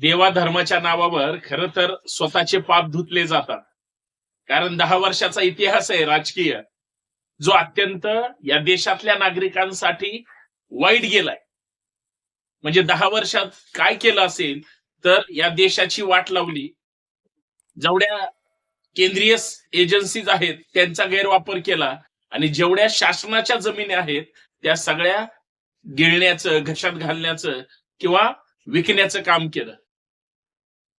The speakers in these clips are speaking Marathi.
देवा धर्माच्या नावावर खर तर स्वतःचे पाप धुतले जातात. कारण दहा वर्षाचा इतिहास आहे राजकीय. जो अत्यंत या देशातल्या नागरिकांसाठी वाईट गेलाय. म्हणजे दहा वर्षात काय केलं असेल तर या देशाची वाट लावली. जेवढ्या केंद्रीय एजन्सीज आहेत त्यांचा गैरवापर केला. आणि जेवढ्या शासनाच्या जमिनी आहेत त्या सगळ्या गिळण्याचं घशात घालण्याचं किंवा विकण्याचं काम केलं.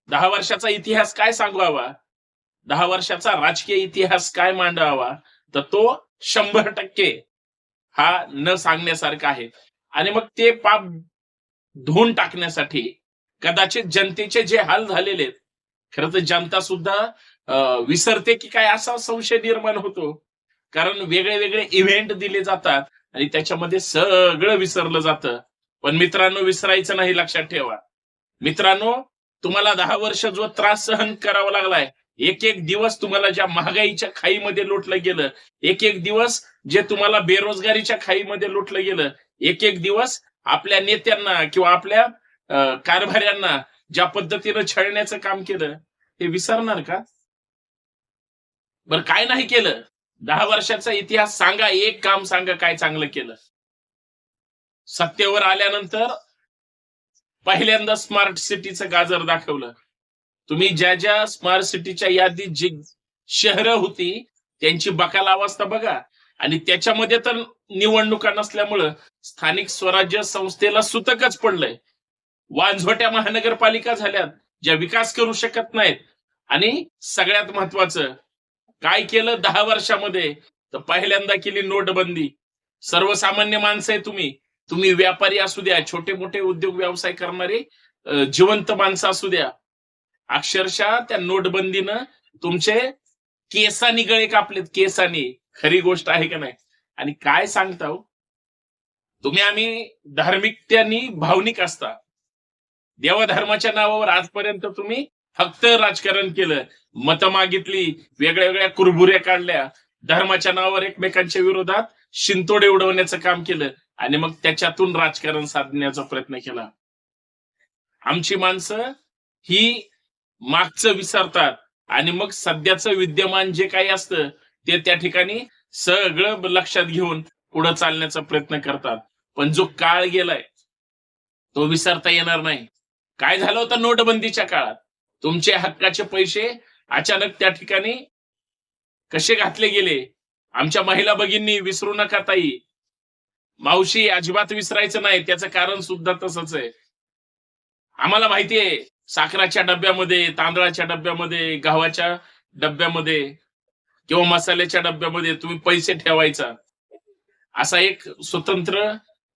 दहा वर्षाचा इतिहास काय सांगवावा? दहा वर्षाचा राजकीय इतिहास काय मांडावा? तर तो शंभर टक्के हा न सांगण्यासारखा आहे. आणि मग ते पाप धुवून टाकण्यासाठी कदाचित जनतेचे जे हाल झालेले आहेत खरं तर जनता सुद्धा विसरते की काय असा संशय निर्माण होतो. कारण वेगळे वेगळे इव्हेंट दिले जातात आणि त्याच्यामध्ये सगळं विसरलं जातं. पण मित्रांनो विसरायचं नाही लक्षात ठेवा. मित्रांनो तुम्हाला दहा वर्ष जो त्रास सहन करावा लागलाय एक एक दिवस तुम्हाला ज्या महागाईच्या खाईमध्ये लुटलं गेलं एक एक दिवस जे तुम्हाला बेरोजगारीच्या खाईमध्ये लुटलं गेलं एक एक दिवस आपल्या नेत्यांना किंवा आपल्या कारभाऱ्यांना ज्या पद्धतीनं छळण्याचं काम केलं हे विसरणार का? बरं काय नाही केलं. दहा वर्षाचा इतिहास सांगा एक काम सांगा काय चांगलं केलं. सत्तेवर आल्यानंतर पहिल्यांदा स्मार्ट सिटीचं गाजर दाखवलं. तुम्ही ज्या ज्या स्मार्ट सिटीच्या यादीत जी शहरं होती त्यांची बकाल अवस्था बघा. आणि त्याच्यामध्ये तर निवडणुका नसल्यामुळं स्थानिक स्वराज्य संस्थेला सुतकच पडलंय. वांझोट्या महानगरपालिका झाल्यात ज्या विकास करू शकत नाहीत. आणि सगळ्यात महत्वाचं काय केलं दहा वर्षामध्ये? तर पहिल्यांदा केली नोटबंदी. सर्वसामान्य माणसं आहे तुम्ही. तुम्ही व्यापारी असू द्या छोटे मोठे उद्योग व्यवसाय करणारे जिवंत माणसं असू द्या. अक्षरशः त्या नोटबंदीनं तुमचे केसानी गळे कापलेत केसानी. खरी गोष्ट आहे का नाही? आणि काय सांगता हो? तुम्ही आम्ही धार्मिकत्यानी भावनिक असता. देवधर्माच्या नावावर आजपर्यंत तुम्ही फक्त राजकारण केलं. मतं मागितली वेगळ्या वेगळ्या कुरबुऱ्या काढल्या. धर्माच्या नावावर एकमेकांच्या विरोधात शिंतोडे उडवण्याचं काम केलं. आणि मग त्याच्यातून राजकारण साधण्याचा प्रयत्न केला. आमची माणसं ही मागचं विसरतात आणि मग सध्याचं विद्यमान जे काही असतं ते त्या ठिकाणी सगळं लक्षात घेऊन पुढे चालण्याचा प्रयत्न करतात. पण जो काळ गेलाय तो विसरता येणार नाही. काय झालं होतं नोटबंदीच्या काळात? तुमचे हक्काचे पैसे अचानक त्या ठिकाणी कसे घातले गेले? आमच्या महिला भगिनी विसरू नका ताई. मावशी अजिबात विसरायचं नाही त्याचं कारण सुद्धा तसंच आहे. आम्हाला माहितीये साखराच्या डब्यामध्ये तांदळाच्या डब्यामध्ये गव्हाच्या डब्यामध्ये किंवा मसाल्याच्या डब्यामध्ये तुम्ही पैसे ठेवायचा. असा एक स्वतंत्र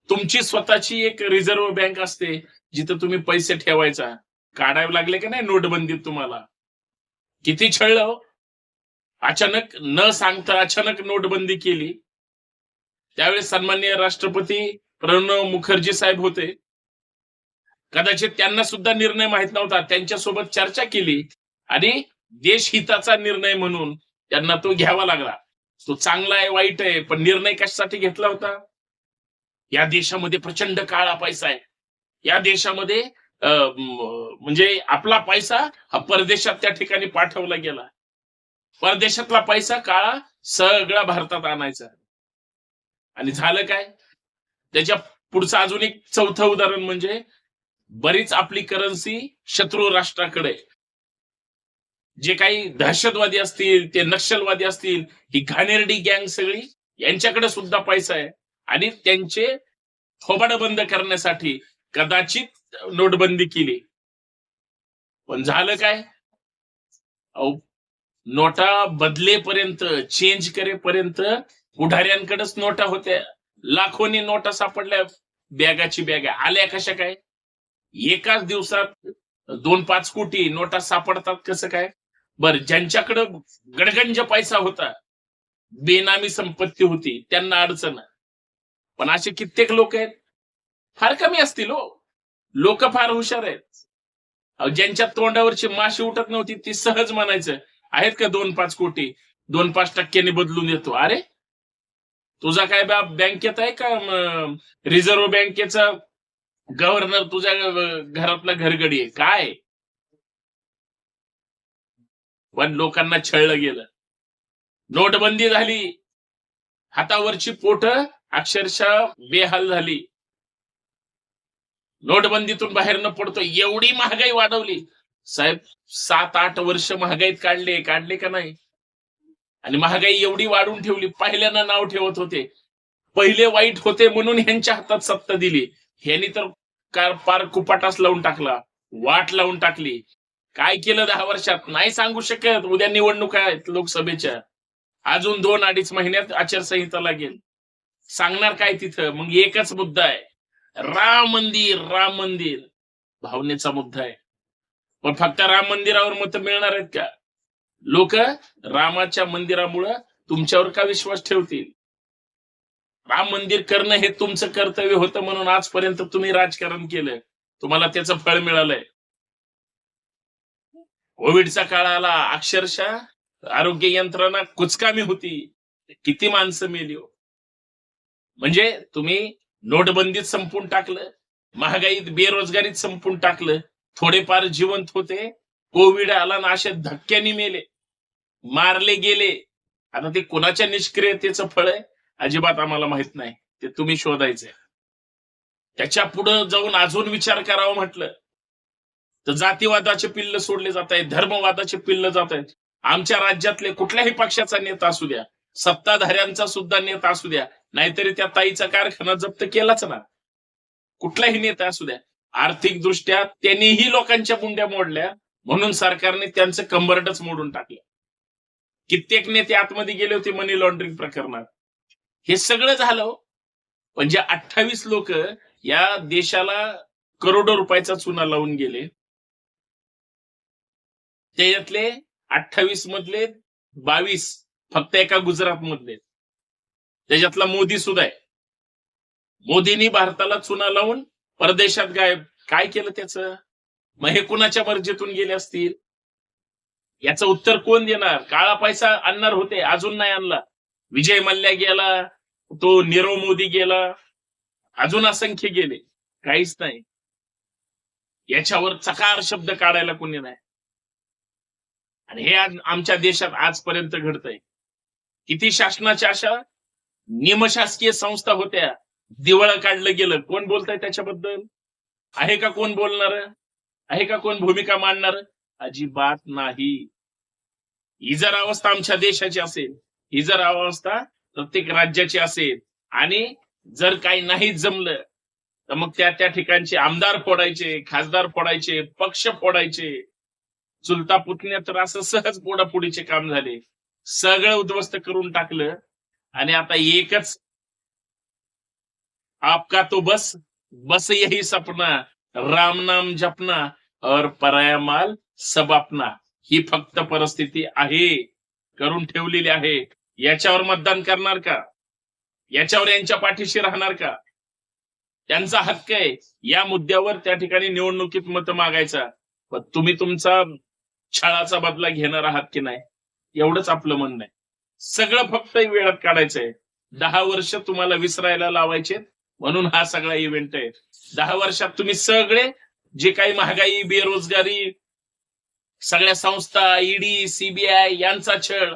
तुमची स्वतःची एक रिझर्व्ह बँक असते जिथं तुम्ही पैसे ठेवायचा. काढावे लागले का नाही नोटबंदीत तुम्हाला? किती छळलं हो. अचानक न सांगता अचानक नोटबंदी केली. त्यावेळेस सन्मान्य राष्ट्रपती प्रणव मुखर्जी साहेब होते. कदाचित त्यांना सुद्धा निर्णय माहीत नव्हता. त्यांच्यासोबत चर्चा केली आणि देशहिताचा निर्णय म्हणून त्यांना तो घ्यावा लागला. तो चांगला आहे वाईट आहे पण निर्णय कशासाठी घेतला होता? या देशामध्ये प्रचंड काळा पैसा आहे. या देशामध्ये अं, म्हणजे आपला पैसा हा परदेशात त्या ठिकाणी पाठवला गेला. परदेशातला पैसा काळा सगळा भारतात आणायचा. आणि झालं काय? त्याच्या पुढचं अजून एक चौथं उदाहरण म्हणजे बरीच आपली करन्सी शत्रू राष्ट्राकडे. जे काही दहशतवादी असतील ते नक्षलवादी असतील ही घाणेरडी गँग सगळी यांच्याकडे सुद्धा पैसा आहे. आणि त्यांचे थोबाड बंद करण्यासाठी कदाचित नोटबंदी केली. पण झालं काय? अहो नोटा बदलेपर्यंत चेंज करेपर्यंत पुढाऱ्यांकडेच नोटा होत्या. लाखोनी नोटा सापडल्या. बॅगाची बॅगा. आल्या कशा काय? एकाच दिवसात दोन पाच कोटी नोटा सापडतात कसं काय? बर ज्यांच्याकडं गडगंज पैसा होता बेनामी संपत्ती होती त्यांना अडचण. पण असे कित्येक लोक आहेत. फार कमी असतील हो. लोक फार हुशार आहेत. ज्यांच्या तोंडावरची माशी उठत नव्हती ती सहज म्हणायचं आहेत का दोन पाच कोटी? दोन पाच टक्क्यांनी बदलून येतो. अरे तुझा काय बाप बँकेत आहे का? रिझर्व्ह बँकेचा गव्हर्नर तुझ्या घरातला घरगडी आहे? काय? पण लोकांना छळलं गेलं. नोटबंदी झाली. हातावरची पोट अक्षरशः बेहाल झाली. नोटबंदीतून बाहेर न पडतो एवढी महागाई वाढवली. साहेब सात आठ वर्ष महागाईत काढले. काढले का नाही? आणि महागाई एवढी वाढून ठेवली पहिल्यांदा नाव ठेवत होते. पहिले वाईट होते म्हणून ह्यांच्या हातात सत्ता दिली. ह्यांनी तर कार पार कुपाटास लावून टाकला वाट लावून टाकली. काय केलं दहा वर्षात? नाही सांगू शकत. उद्या निवडणुका आहेत लोकसभेच्या. अजून दोन अडीच महिन्यात आचारसंहिता लागेल. सांगणार काय तिथं? मग एकच मुद्दा आहे. राम मंदिर राम मंदिर. भावनेचा मुद्दा आहे. पण फक्त राम मंदिरावर मत मिळणार आहेत का? लोक रामाच्या मंदिरामुळं तुमच्यावर का विश्वास ठेवतील? राम मंदिर करणं हे तुमचं कर्तव्य होतं म्हणून आजपर्यंत तुम्ही राजकारण केलं. तुम्हाला त्याचं फळ मिळालंय. कोविडचा काळ आला अक्षरशः आरोग्य यंत्रणा कुचकामी होती. किती माणसं मेली हो. म्हणजे तुम्ही नोटबंदीत संपून टाकलं महागाईत बेरोजगारीत संपून टाकलं थोडेफार जिवंत होते कोविड आला ना अशा धक्क्याने मेले. मारले गेले. आता ते कोणाच्या निष्क्रियतेचं फळ आहे? अजिबात आम्हाला माहीत नाही. ते तुम्ही शोधायचंय. त्याच्या पुढे जाऊन अजून विचार करावा म्हटलं. तर जातीवादाचे पिल्ल सोडले जात आहेत धर्मवादाचे पिल्ल जात आहेत. आमच्या राज्यातले कुठल्याही पक्षाचा नेता असू द्या सत्ताधाऱ्यांचा सुद्धा नेता असू द्या नाहीतरी त्या ताईचा कारखाना जप्त केलाच ना. कुठलाही नेता असू द्या. आर्थिक दृष्ट्या त्यांनीही लोकांच्या मुंड्या मोडल्या म्हणून सरकारने त्यांचं कंबरडच मोडून टाकलं. कित्येक नेते आतमध्ये गेले होते मनी लॉन्ड्रिंग प्रकरणात. हे सगळं झालं हो. पण जे अठ्ठावीस लोक या देशाला करोडो रुपयाचा चुना लावून गेले. त्याच्यातले अठ्ठावीस मधले बावीस फक्त एका गुजरात मधले त्याच्यातला मोदी सुद्धा आहे. मोदींनी भारताला चुना लावून परदेशात गायब. काय केलं त्याचं? मग हे कुणाच्या मर्जीतून गेले असतील? याचं उत्तर कोण देणार? काळा पैसा आणणार होते अजून नाही आणला. विजय मल्ल्या गेला तो नीरव मोदी गेला अजून असंख्य गेले. काहीच नाही. याच्यावर चकार शब्द काढायला कोणी नाही. आणि हे आमच्या देशात आजपर्यंत घडतंय. किती शासनाच्या अशा निमशासकीय संस्था होत्या. दिवाळं काढलं गेलं. कोण बोलतंय त्याच्याबद्दल? आहे का कोण बोलणार? आहे का कोण भूमिका मांडणार? अजिबात नाही. ही जर अवस्था आमच्या देशाची असेल ही जर अवस्था प्रत्येक राज्याची असेल आणि जर काही नाही जमलं तर मग त्या त्या ठिकाणचे आमदार फोडायचे खासदार फोडायचे पक्ष फोडायचे. चुलता पुतण्या तर असं सहज पोडापोडीचे काम झाले. सगळं उद्ध्वस्त करून टाकलं आणि आता एकच आपका तो बस बस यही सपना राम नाम जपना और पराया माल सबापना ही फक्त परिस्थिती आहे करून ठेवलेली आहे. याच्यावर मतदान करणार का? याच्यावर यांच्या पाठीशी राहणार का? त्यांचा हक्क आहे. या मुद्द्यावर त्या ठिकाणी निवडणुकीत मत मागायचा. पण तुम्ही तुमचा छळाचा बदला घेणार आहात की नाही? एवढंच आपलं म्हणणं आहे. सगळं फक्त वेळात काढायचंय. दहा वर्ष तुम्हाला विसरायला लावायचे म्हणून हा सगळा इव्हेंट आहे. दहा वर्षात तुम्ही सगळे जे काही महागाई बेरोजगारी सगळ्या संस्था ईडी सीबीआय यांचा छळ.